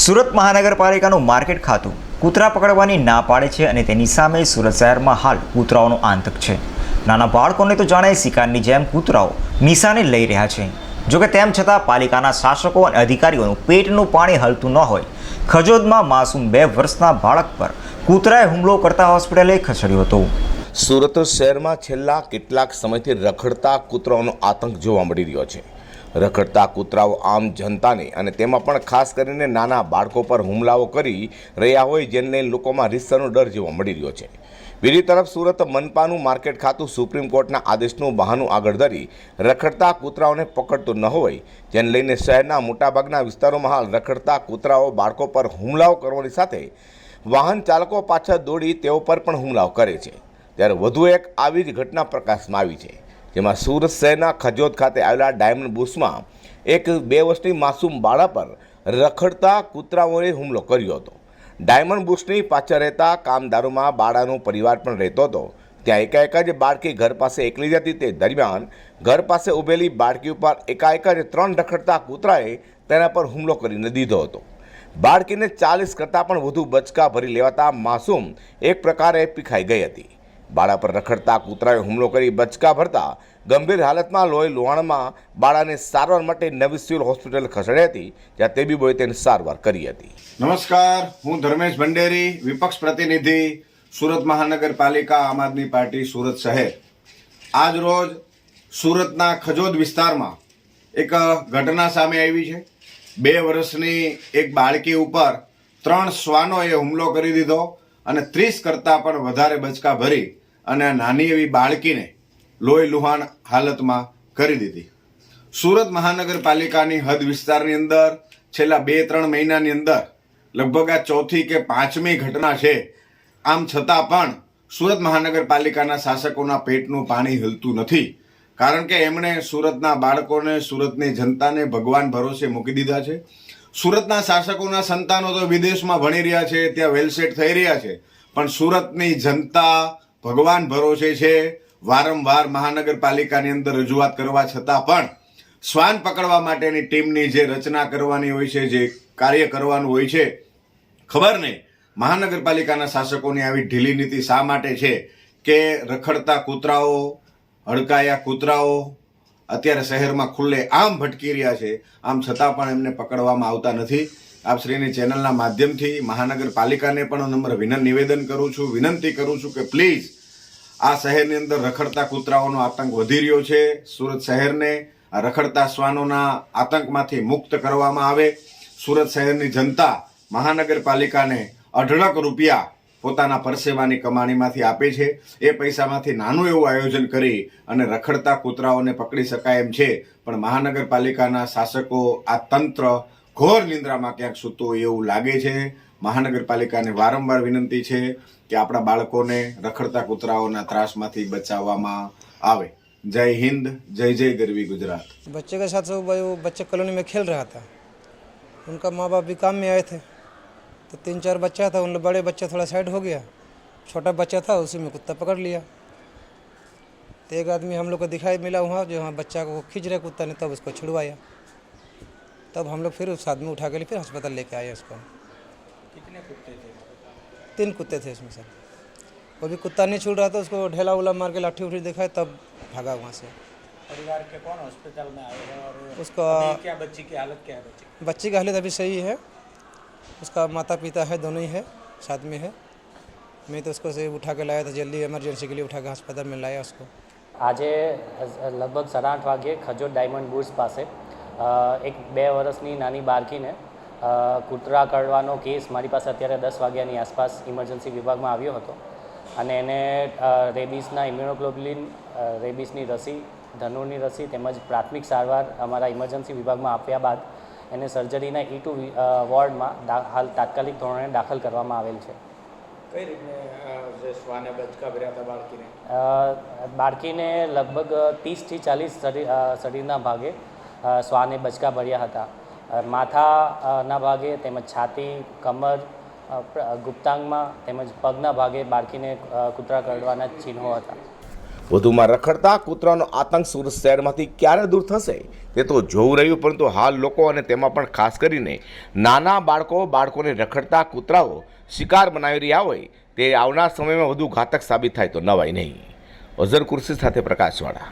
Surat મહાનગરપાલિકાનું market ખાતું કૂતરા પકડવાની ના પાડે છે અને તેની સામે સુરત શહેરમાં હાલ કૂતરાઓનો આંતક છે. નાના બાળકોને તો જાણે શિકારની જેમ કૂતરાઓ નિશાને લઈ રહ્યા છે. જોકે તેમ છતાં પાલિકાના શાસકો અને અધિકારીઓનું પેટનું પાણી હલતું ન હોય. ખજોદમાં માસૂમ બે વર્ષના બાળક પર કૂતરાએ હુમલો કરતા હોસ્પિટલે ખસેડ્યો હતો. સુરત શહેરમાં છેલ્લા કેટલાક સમયથી રખડતા કૂતરાઓનો આતંક જોવા મળી રહ્યો છે. રખડતા કૂતરાઓ આમ જનતાને અને તેમાં પણ ખાસ કરીને નાના બાળકો પર હુમલાઓ કરી રહ્યા હોય જેને લોકોમાં રીતસરનો ડર જોવા મળી રહ્યો છે. બીજી તરફ સુરત મનપાનું માર્કેટ ખાતું સુપ્રીમ કોર્ટના આદેશનું બહાનું આગળ ધરી રખડતા કૂતરાઓને પકડતું ન હોય, જેને લઈને શહેરના મોટાભાગના વિસ્તારોમાં હાલ રખડતા કૂતરાઓ બાળકો પર હુમલાઓ કરવાની સાથે વાહન ચાલકો પાછળ દોડી તેઓ પર પણ હુમલાઓ કરે છે. ત્યારે વધુ એક આવી જ ઘટના પ્રકાશમાં આવી છે. જેમાં સુરત શહેરના ખજોદ ખાતે આવેલા ડાયમંડ બુશમાં એક બે વર્ષની માસૂમ બાળા પર રખડતા કૂતરાઓએ હુમલો કર્યો હતો. ડાયમંડ બુશની પાછળ રહેતા કામદારોમાં બાળાનો પરિવાર પણ રહેતો હતો. ત્યાં એકાએક જ બાળકી ઘર પાસે એકલી જ હતી. તે દરમિયાન ઘર પાસે ઊભેલી બાળકી ઉપર એકાએક જ ત્રણ રખડતા કૂતરાએ તેના પર હુમલો કરીને દીધો હતો. બાળકીને ચાલીસ કરતાં પણ વધુ બચકા ભરી લેવાતા માસૂમ એક પ્રકારે પીખાઈ ગઈ હતી. બાળા પર રખડતા કૂતરાએ હુમલો કરી બચકા ભરતા ગંભીર હાલતમાં લોહી લોહાણમાં બાળાને સારવાર માટે નવી સિવિલ હોસ્પિટલ ખસેડી હતી, જ્યાં તેબીબોએ તેની સારવાર કરી હતી. નમસ્કાર, હું ધર્મેશ ભંડેરી, વિપક્ષ પ્રતિનિધિ, સુરત મહાનગરપાલિકા આમ આદમી પાર્ટી સુરત શહેર. આજ રોજ સુરતના ખજોદ વિસ્તારમાં એક ઘટના સામે આવી છે. બે વર્ષની એક બાળકી ઉપર ત્રણ શ્વાનોએ હુમલો કરી દીધો. અને ત્રીસ કરતાં પણ વધારે બચકા ભરી અને નાની એવી બાળકીને લોહી લુહાણ હાલતમાં કરી દીધી. સુરત મહાનગરપાલિકાની હદ વિસ્તારની અંદર છેલ્લા બે, ત્રણ મહિનાની અંદર લગભગ આ ચોથી કે પાંચમી ઘટના છે. આમ છતાં પણ સુરત મહાનગરપાલિકાના શાસકોના પેટનું પાણી હલતું નથી. કારણ કે એમણે સુરતના બાળકોને, સુરતની જનતાને ભગવાન ભરોસે મૂકી દીધા છે. સુરતના શાસકોના સંતાનો તો વિદેશમાં ભણી રહ્યા છે, ત્યાં વેલસેટ થઈ રહ્યા છે. પણ સુરતની જનતા ભગવાન ભરોસે છે. વારંવાર મહાનગરપાલિકાની અંદર રજૂઆત કરવા છતાં પણ શ્વાન પકડવા માટેની ટીમની જે રચના કરવાની હોય છે, જે કાર્ય કરવાનું હોય છે, ખબર નહીં મહાનગરપાલિકાના શાસકોની આવી ઢીલી નીતિ શા માટે છે? કે રખડતા કૂતરાઓ, હડકાયા કૂતરાઓ અત્યારે શહેરમાં ખુલ્લે આમ ભટકી રહ્યા છે. આમ છતાં પણ એમને પકડવામાં આવતા નથી. આપ શ્રીની ચેનલના માધ્યમથી મહાનગરપાલિકાને પણ નંબર વિનંત, નિવેદન કરું છું, વિનંતી કરું છું કે પ્લીઝ આ શહેરની અંદર રખડતા કૂતરાઓનો આતંક વધી રહ્યો છે. સુરત શહેરને આ રખડતા શ્વાનોના આતંકમાંથી મુક્ત કરવામાં આવે. સુરત શહેરની જનતા મહાનગરપાલિકાને અઢળક રૂપિયા પોતાના પરસેવાની કમાણીમાંથી આપે છે એ પૈસામાંથી નાનું એવું આયોજન કરી અને રખડતા કૂતરાઓને પકડી શકાય એમ છે પણ મહાનગરપાલિકાના શાસકો આ તંત્ર ઘોર નિંદ્રામાં ક્યાંક સૂતું હોય એવું લાગે છે મહાનગરપાલિકાને વારંવાર વિનંતી છે કે આપણા બાળકોને રખડતા કૂતરાઓના ત્રાસમાંથી બચાવવામાં આવે જય હિન્દ જય જય ગરવી ગુજરાત बच्चे के साथ सब वो बच्चे कॉलोनी में खेल रहा था उनका माँ बाप भी काम में आए थे तो तीन चार बच्चा था उन बड़े बच्चा थोड़ा साइड हो गया। छोटा बच्चा था उसी में कुत्ता पकड़ लिया। तो एक आदमी हम लोग को दिखाई मिला वहाँ जो वहाँ बच्चा को खींच रहे कुत्ता ने तब उसको छुड़वाया। तब हम लोग फिर उस आदमी उठा के लिए फिर अस्पताल लेके आए उसको। कितने कुत्ते थे? तीन कुत्ते थे इसमें सर वो भी कुत्ता नहीं छूट रहा था उसको ढेला उला मार के लाठी उठी दिखाए तब भागा वहाँ से। परिवार के कौन हॉस्पिटल में आए हैं और उसका क्या बच्ची की हालत क्या है बच्ची की हालत अभी सही है। उसका माता पिता है दोनों ही है साथ में है मैं तो उसको से उठा के लाया था जल्दी इमरजेंसी के लिए उठा के अस्पताल में लाया उसको આજે લગભગ સાડા આઠ વાગ્યે ખજોદ ડાયમંડ બુર્સ પાસે અ, એક બે વર્ષની નાની બાળકીને અ, કૂતરા કરડવાનો કેસ મારી પાસે અત્યારે દસ વાગ્યાની આસપાસ ઇમરજન્સી વિભાગમાં આવ્યો હતો અને એને અ, રેબીસના ઇમ્યુનોગ્લોબ્યુલિન અ, રેબીસની રસી ધનુરની રસી તેમજ પ્રાથમિક સારવાર અમારા ઇમરજન્સી વિભાગમાં આપ્યા બાદ એને સર્જરીના ઈ ટુ વોર્ડમાં હાલ તાત્કાલિક ધોરણે દાખલ કરવામાં આવેલ છે. કઈ રીતે શ્વાને બચકા ભર્યા હતા બાળકીને? બાળકીને લગભગ ત્રીસથી ચાલીસ શરીરના ભાગે શ્વાને બચકા ભર્યા હતા માથાના ભાગે તેમજ છાતી કમર ગુપ્તાંગમાં તેમજ પગના ભાગે બાળકીને કૂતરા કરડવાના ચિહ્નો હતા. વધુમાં રખડતા કૂતરાનો આતંક સુરત શહેરમાંથી ક્યારે દૂર થશે તે તો જોવું રહ્યું, પરંતુ હાલ લોકો અને તેમાં પણ ખાસ કરીને નાના બાળકો, બાળકોને રખડતા કૂતરાઓ શિકાર બનાવી રહ્યા હોય તે આવનાર સમયમાં વધુ ઘાતક સાબિત થાય તો નવાય નહીં. અઝર કુર્સી સાથે પ્રકાશવાળા.